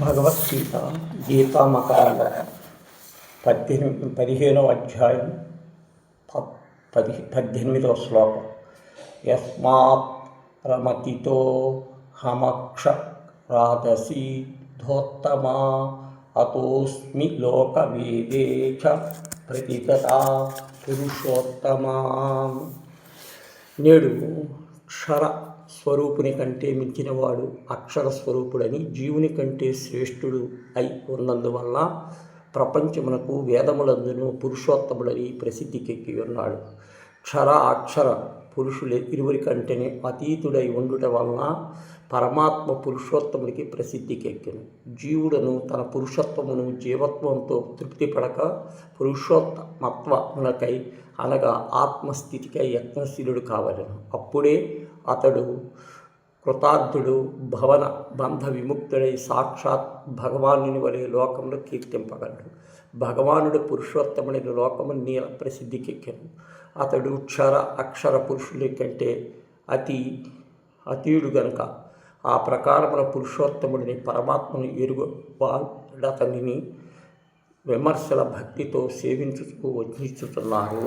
భగవద్గీత గీతామకాండ పద్దెనిమిది పదిహేనవ అధ్యాయం ప- పది పద్దెనిమిదవ శ్లోకం యస్మాత్ రమతితో హమక్ష రాధసి ధోత్తమా అతోస్మి లోకవేదే చ ప్రతిగత పురుషోత్తమా నేడు క్షర స్వరూపుని కంటే మించినవాడు అక్షర స్వరూపుడని జీవుని కంటే శ్రేష్ఠుడు అయి ఉన్నందువల్ల ప్రపంచమునకు వేదములందును పురుషోత్తముడని ప్రసిద్ధికెక్కి ఉన్నాడు. క్షర అక్షర పురుషులు ఇరువురికంటేనే అతీతుడై ఉండుట వలన పరమాత్మ పురుషోత్తముడికి ప్రసిద్ధికెక్కెను జీవుడను తన పురుషత్వమును జీవత్వంతో తృప్తిపడక పురుషోత్తమత్వమునకై అనగా ఆత్మస్థితికై యత్నశీలుడు కావలను. అప్పుడే అతడు కృతార్థుడు భవన బంధ విముక్తుడై సాక్షాత్ భగవానుని వలె లోకంలో కీర్తింపగలడు. భగవానుడు పురుషోత్తముని లోకము నీల ప్రసిద్ధికెక్కను అతడు క్షర అక్షర పురుషుల కంటే అతి అతీయుడు గనుక. ఆ ప్రకారమున పురుషోత్తముడిని పరమాత్మను ఎరుగు విమర్శల భక్తితో సేవించుతూ వర్ణిస్తున్నారు